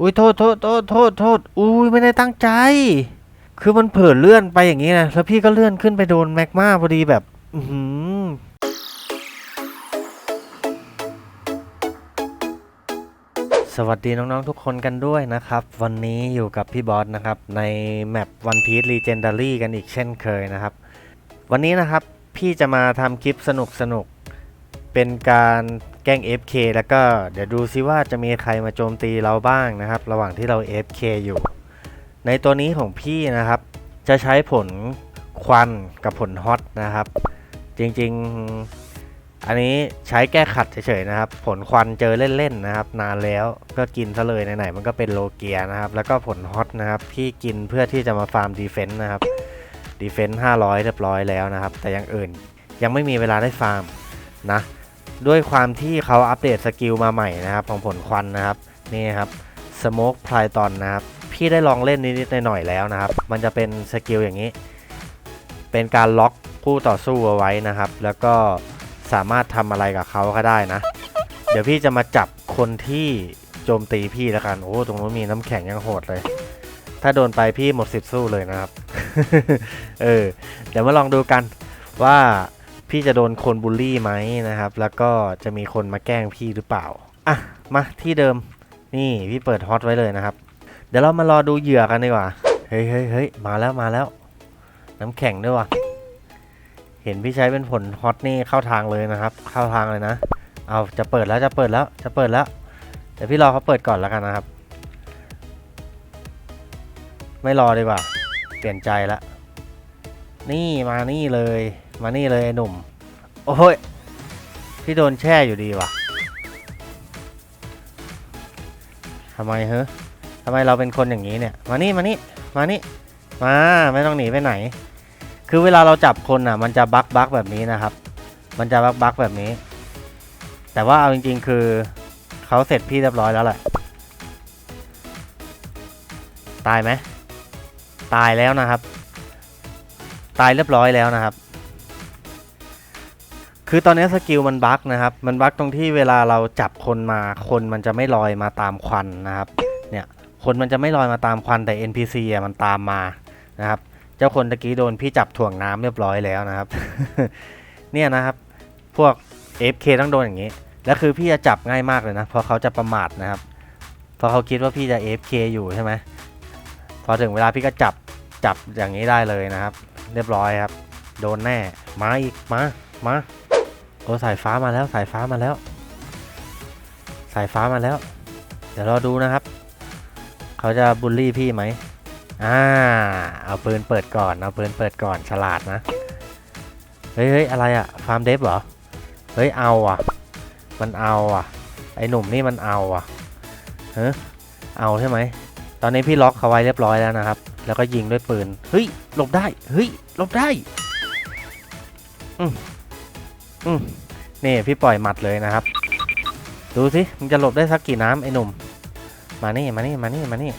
อุ้ยโทษโทษโทษโทษโทษอุ้ยไม่ได้ตั้งใจ คือมันเผลอเลื่อนไปอย่างนี้นะแล้วพี่ก็เลื่อนขึ้นไปโดนแมกมาพอดีแบบอืสวัสดีน้องๆทุกคนกันด้วยนะครับ วันนี้อยู่กับพี่บอสนะครับ ในแมป One Piece Legendary กันอีกเช่นเคยนะครับ วันนี้นะครับพี่จะมาทำคลิปสนุกๆเป็นการแกล้ง FK แล้วก็เดี๋ยวดูซิว่าจะมีใครมาโจมตีเราบ้างนะครับ ระหว่างที่เรา FK อยู่ ในตัวนี้ของพี่นะครับ จะใช้ผลควันกับผลฮอตนะครับ จริงๆ อันนี้ใช้แก้ขัดเฉยๆนะครับ ผลควันเจอเล่นๆนะครับ นานแล้วก็กินซะเลยไหนๆมันก็เป็นโลเกียนะครับ แล้วก็ผลฮอตนะครับ พี่กินเพื่อที่จะมาฟาร์มดีเฟนต์นะครับดีเฟนต์500 เรียบร้อยแล้วนะครับ แต่ยังอื่นยังไม่มีเวลาได้ฟาร์มนะ ด้วยความที่เขาอัปเดตสกิลมาใหม่นะครับ ของผลควันนะครับนี่ครับสโมกพลายตอนนะครับ พี่ได้ลองเล่นนิดๆหน่อยๆแล้วนะครับ มันจะเป็นสกิลอย่างนี้ เป็นการล็อกคู่ต่อสู้เอาไว้นะครับ แล้วก็สามารถทำอะไรกับเขาก็ได้นะ เดี๋ยวพี่จะมาจับคนที่โจมตีพี่แล้วกันโอ้ตรงนู้นมีน้ำแข็งยังโหดเลย ถ้าโดนไปพี่หมดสิทธิ์สู้เลยนะครับ เออ เดี๋ยวมาลองดูกันว่า พี่จะโดนคนบูลลี่ไหมนะครับ แล้วก็จะมีคนมาแกล้งพี่หรือเปล่า อะ มาที่เดิม นี่พี่เปิดฮอตไว้เลยนะครับ เดี๋ยวเรามารอดูเหยื่อกันดีกว่า เฮ้ยเฮ้ยเฮ้ยมาแล้วมาแล้ว น้ำแข็งด้วยว่ะ เห็นพี่ใช้เป็นผลฮอตนี่เข้าทางเลยนะครับ เข้าทางเลยนะ เอาจะเปิดแล้วจะเปิดแล้วจะเปิดแล้ว เดี๋ยวพี่รอเขาเปิดก่อนแล้วกันนะครับ ไม่รอดีกว่า เปลี่ยนใจละ นี่มานี่เลย มานี่เลยไอ้หนุ่ม โอ้ยพี่โดนแช่อยู่ดีวะทำไมเฮ้ทำไมเราเป็นคนอย่างนี้เนี่ย มานี่มานี่มานี่มาไม่ต้องหนีไปไหน คือเวลาเราจับคนอะ มันจะบักบักแบบนี้นะครับ มันจะบักบักแบบนี้ แต่ว่าเอาจริง ๆ คือเขาเสร็จพี่เรียบร้อยแล้วแหละตายไหมตายแล้วนะครับ ตายเรียบร้อยแล้วนะครับ คือตอนนี้สกิลมันบั๊กนะครับ มันบั๊กตรงที่เวลาเราจับคนมา คนมันจะไม่ลอยมาตามควันนะครับ เนี่ย คนมันจะไม่ลอยมาตามควันแต่ NPC อะมันตามมานะครับ เจ้าคนตะกี้โดนพี่จับถ่วงน้ำเรียบร้อยแล้วนะครับ เนี่ยนะครับ พวก FK ต้องโดนอย่างนี้ แล้วคือพี่จะจับง่ายมากเลยนะ เพราะเขาจะประมาทนะครับ เพราะเขาคิดว่าพี่จะ FK อยู่ใช่ไหมพอถึงเวลาพี่ก็จับ จับอย่างนี้ได้เลยนะครับ เรียบร้อยครับ โดนแน่ มาอีก มา มา อ้สายฟ้ามาแล้วสายฟ้ามาแล้ว สายฟ้ามาแล้ว เดี๋ยวรอดูนะครับ เขาจะบูลลี่พี่ไหมอ่าเอาปืนเปิดก่อนเอาปืนเปิดก่อนฉลาดนะเฮ้ยเฮ้ยอะไรอะฟาร์มเดฟเหรอเฮ้ยเอาอะ มันเอาอะ ไอหนุ่มนี่มันเอาอะเฮ้ยเอาใช่ไหมตอนนี้พี่ล็อกเขาไว้เรียบร้อยแล้วนะครับ แล้วก็ยิงด้วยปืน เฮ้ย หลบได้ เฮ้ย หลบได้ อืม อืมนี่พี่ปล่อยหมัดเลยนะครับ ดูสิมึงจะหลบได้สักกี่น้ำไอ้หนุ่ม มานี่มานี่มานี่มานี่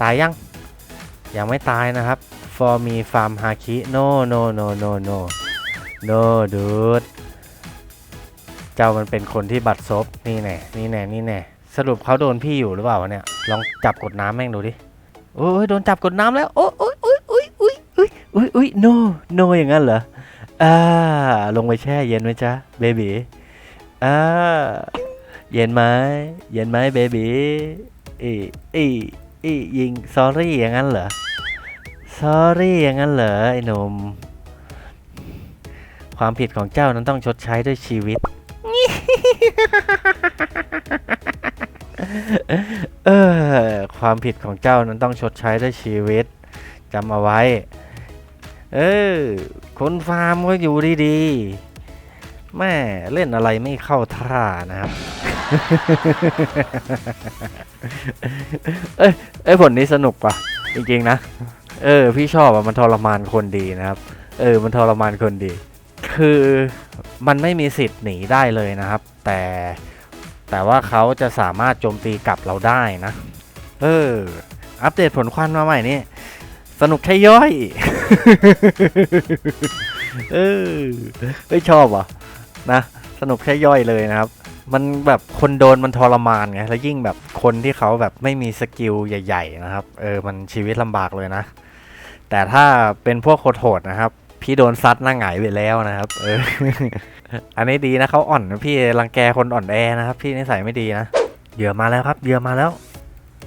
ตายยัง ยังไม่ตายนะครับ for me farm haki no no no no no no dude เจ้ามันเป็นคนที่บัดซบนี่แน่นี่แน่นี่แน่สรุปเขาโดนพี่อยู่หรือเปล่าวะเนี่ย ลองจับกดน้ำแม่งดูดิโอ้ยโดนจับกดน้ำแล้ว โอ้ยโอ้ยโอ้ยโอ้ยโอ้ยโอ้ยโอ้ยโอ้ย no no อย่างนั้นเหรอ อ่าลงไปแช่เย็นไหมจ๊ะเบบีอ่าเย็นไหมเย็นไหมเบบีอีอีอียิง sorry อย่างนั้นเหรอ sorry อย่างนั้นเหรอไอ้หนุ่มความผิดของเจ้านั้นต้องชดใช้ด้วยชีวิต เออ ความผิดของเจ้านั้นต้องชดใช้ด้วยชีวิตจำเอาไว้ เออ คนฟาร์มก็อยู่ดีๆแม่เล่นอะไรไม่เข้าท่านะครับ เอ้ยเอ้ยผลนี้สนุกว่ะ จริงๆนะ เออ พี่ชอบอะ มันทรมานคนดีนะครับ เออ มันทรมานคนดี คือมันไม่มีสิทธิ์หนีได้เลยนะครับ แต่แต่ว่าเขาจะสามารถโจมตีกลับเราได้นะ เออ อัปเดตผลควันมาใหม่นี่ สนุกใช่ย่อย เออไม่ชอบอะนะ สนุกใช่ย่อยเลยนะครับ มันแบบคนโดนมันทรมานไง แล้วยิ่งแบบคนที่เขาแบบไม่มีสกิลใหญ่ ๆ นะครับ เออ มันชีวิตลำบากเลยนะ แต่ถ้าเป็นพวกโหดนะครับ พี่โดนซัดหน้าหงายไปแล้วนะครับ เออ อันนี้ดีนะเขาอ่อนนะพี่รังแกคนอ่อนแอนะครับ พี่นิสัยไม่ดีนะ เหยื่อมาแล้วครับ เหยื่อมาแล้ว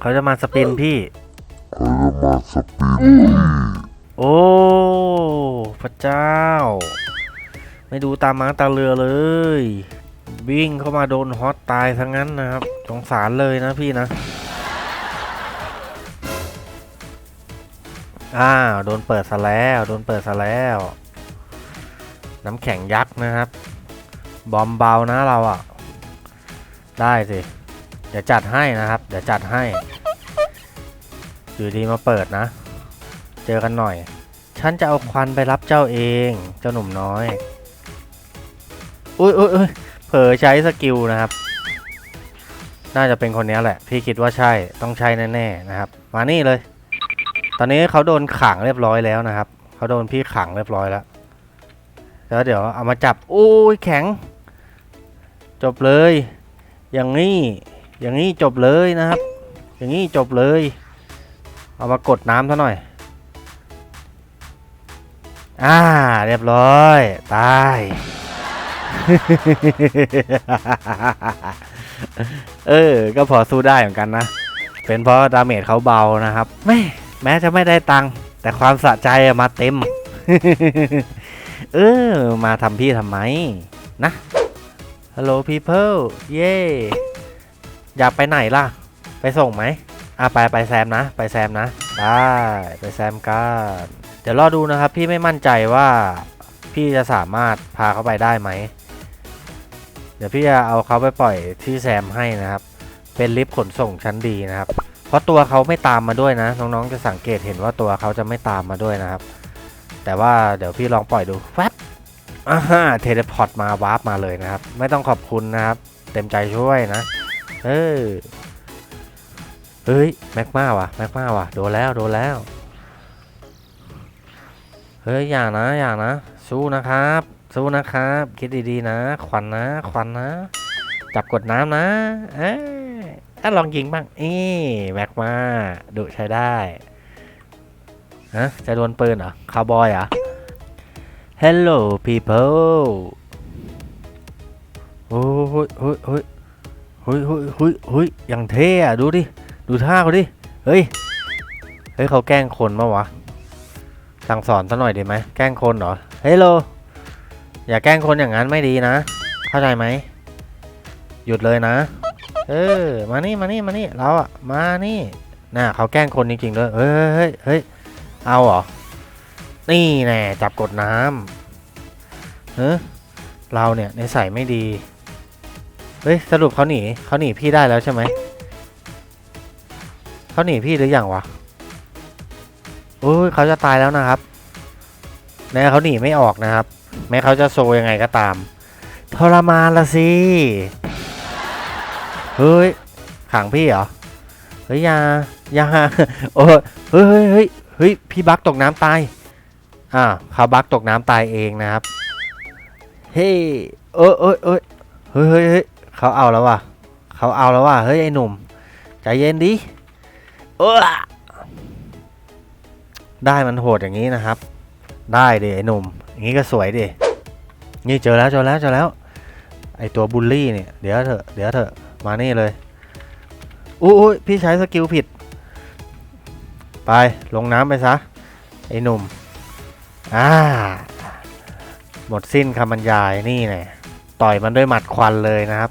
เขาจะมาสปินพี่ เขาจะมาสปินโอ้ พระเจ้า ไม่ดูตามม้าตาเรือเลย วิ่งเข้ามาโดนฮอตตายทั้งนั้นนะครับ สงสารเลยนะพี่นะ อ้าว โดนเปิดซะแล้ว โดนเปิดซะแล้ว น้ำแข็งยักษ์นะครับ บอมเบานะเราอะ่ะ ได้สิ เดี๋ยวจัดให้นะครับ เดี๋ยวจัดให้ อยู่ดีมาเปิดนะ เจอกันหน่อย ฉันจะเอาควันไปรับเจ้าเอง เจ้าหนุ่มน้อย อุ้ยอุ้ยอุ้ยเผลอใช้สกิลนะครับ น่าจะเป็นคนนี้แหละ พี่คิดว่าใช่ ต้องใช่แน่ๆนะครับ มานี่เลย ตอนนี้เขาโดนขังเรียบร้อยแล้วนะครับ เขาโดนพี่ขังเรียบร้อยแล้ว แล้วเดี๋ยวเอามาจับอุ้ยแข็ง จบเลย อย่างนี้ อย่างนี้จบเลยนะครับ อย่างนี้จบเลย เอามากดน้ำซะหน่อย อ่า เรียบร้อย ตาย เออ ก็พอสู้ได้เหมือนกันนะ เป็นเพราะดาเมจเขาเบานะครับ แม่แม้จะไม่ได้ตังค์แต่ความสะใจมาเต็ม เออ มาทำพี่ทำไม นะฮัลโหล people เย่อยากไปไหนล่ะ ไปส่งไหม อะไปไปแซมนะ ไปแซมนะได้ไปแซมกันเดี๋ยวรอดูนะครับ พี่ไม่มั่นใจว่าพี่จะสามารถพาเขาไปได้ไหม เดี๋ยวพี่จะเอาเขาไปปล่อยที่แซมให้นะครับ เป็นลิฟต์ขนส่งชั้นดีนะครับ เพราะตัวเขาไม่ตามมาด้วยนะ น้องๆจะสังเกตเห็นว่าตัวเขาจะไม่ตามมาด้วยนะครับ แต่ว่าเดี๋ยวพี่ลองปล่อยดูแฟบอ่าฮะเทเลพอร์ตมาวาร์ปมาเลยนะครับ ไม่ต้องขอบคุณนะครับ เต็มใจช่วยนะ เออ เฮ้ยแม็กมาว่ะแม็กมาว่ะโดนแล้วโดนแล้ว เฮ้ยอย่านะอย่านะ สู้นะครับ สู้นะครับ คิดดีๆนะควันนะควันนะ จับกดน้ำนะเอ้ยอะลองยิงบ้างอีแม็กมาดุใช้ได้ฮะจะโดนปืนเหรอคาวบอยเหรอ Hello people โอ้ยโอ้ยโอ้ยโอ้ยโอ้ยโอ้ยโอ้ยอย่างเท่อะดูดิ ดูท่าเขาดิ เฮ้ย เฮ้ยเขาแกล้งคนมาวะ สั่งสอนซะหน่อยดีไหม แกล้งคนเหรอ เฮลโล อย่าแกล้งคนอย่างนั้นไม่ดีนะ เข้าใจไหม หยุดเลยนะ เออ มานี่มานี่มานี่เราอะมานี่น่ะเขาแกล้งคนจริงๆด้วยเฮ้ยเฮ้ยเฮ้ย เอาเหรอ นี่แน่จับกดน้ำเฮ้ยเราเนี่ยในใส่ไม่ดี เฮ้ยสรุปเขาหนีเขาหนีพี่ได้แล้วใช่ไหม เขาหนีพี่หรืออยังวะโอ้ยเขาจะตายแล้วนะครับแม้เขาหนีไม่ออกนะครับ แม้เขาจะโซยังไงก็ตาม ทรมานละสิเฮ้ยขังพี่เหรอเฮ้ยยายาโอ้เฮ้ยเฮ้ยเฮ้ยเฮ้ยพี่บักตกน้ำตายอ่าเขาบักตกน้ำตายเองนะครับเฮ้ยเอ้ยเอ้ยเอ้ยเฮ้ยเฮ้ยเขาเอาแล้วว่ะเขาเอาแล้วว่ะเฮ้ยไอ้หนุ่มใจเย็นดิ เออได้มันโหดอย่างนี้นะครับ ได้ดิไอ้หนุ่มอย่างนี้ก็สวยดินี่เจอแล้วเจอแล้วเจอแล้ว ไอตัวบูลลี่เนี่ยเดี๋ยวเถอะเดี๋ยวเถอะมานี่เลยอุ้ยพี่ใช้สกิลผิด ไปลงน้ำไปซะ ไอ้หนุ่มอ่าหมดสิ้นคำบรรยายนี่แน่ต่อยมันด้วยหมัดควันเลยนะครับ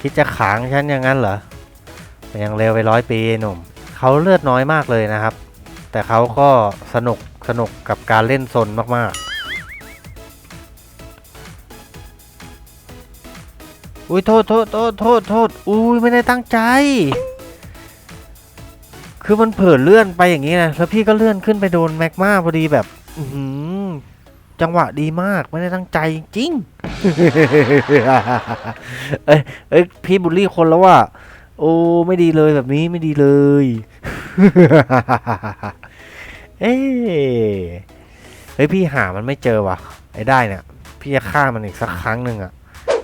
คิดจะขางฉันอย่างนั้นเหรอยังเร็วไปร้อยปีไอ้หนุ่ม เขาเลือดน้อยมากเลยนะครับ แต่เขาก็สนุกสนุกกับการเล่นซนมากๆ อุ้ยโทษโทษโทษโทษโทษอุ้ยไม่ได้ตั้งใจ คือมันเผลอเลื่อนไปอย่างนี้นะแล้วพี่ก็เลื่อนขึ้นไปโดนแมกมาพอดีแบบอืจังหวะดีมากไม่ได้ตั้งใจจริงเอ้ยเอ้ยพี่บุลลี่คนแล้วว่า โอ้ไม่ดีเลยแบบนี้ไม่ดีเลย เอ้ยเฮ้ยพี่หามันไม่เจอว่ะไอ้ได้เนี่ย พี่จะฆ่ามันอีกสักครั้งหนึ่งอะ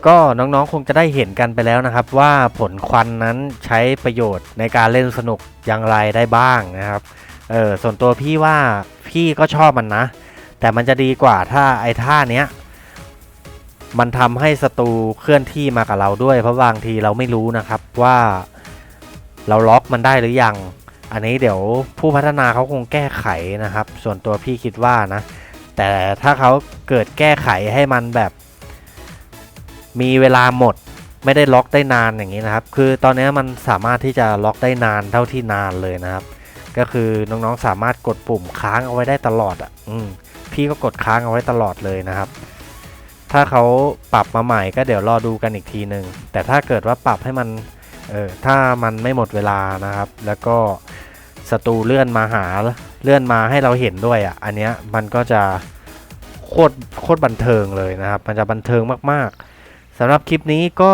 ก็น้องๆคงจะได้เห็นกันไปแล้วนะครับ ว่าผลควันนั้นใช้ประโยชน์ในการเล่นสนุกอย่างไรได้บ้างนะครับเออส่วนตัวพี่ว่าพี่ก็ชอบมันนะ แต่มันจะดีกว่าถ้าไอ้ท่าเนี้ย มันทำให้ศัตรูเคลื่อนที่มากับเราด้วย เพราะบางทีเราไม่รู้นะครับว่าเราล็อกมันได้หรือยัง อันนี้เดี๋ยวผู้พัฒนาเขาคงแก้ไขนะครับ ส่วนตัวพี่คิดว่านะ แต่ถ้าเขาเกิดแก้ไขให้มันแบบ มีเวลาหมดไม่ได้ล็อกได้นานอย่างนี้นะครับ คือตอนนี้มันสามารถที่จะล็อกได้นานเท่าที่นานเลยนะครับ ก็คือน้องๆสามารถกดปุ่มค้างเอาไว้ได้ตลอดอะ อืมพี่ก็กดค้างเอาไว้ตลอดเลยนะครับ ถ้าเขาปรับมาใหม่ก็เดี๋ยวรอดูกันอีกทีหนึ่งแต่ถ้าเกิดว่าปรับให้มันเออถ้ามันไม่หมดเวลานะครับ แล้วก็ศัตรูเลื่อนมาหาเลื่อนมาให้เราเห็นด้วยอะอันเนี้ยมันก็จะโคตรโคตรบันเทิงเลยนะครับ มันจะบันเทิงมากๆสำหรับคลิปนี้ก็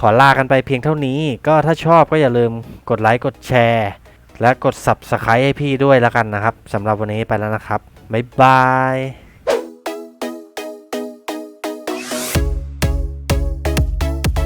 ขอลากันไปเพียงเท่านี้ ก็ถ้าชอบก็อย่าลืมกดไลค์กดแชร์ และกด Subscribe ให้พี่ด้วยแล้วกันนะครับสำหรับวันนี้ไปแล้วนะครับ บ๊ายบาย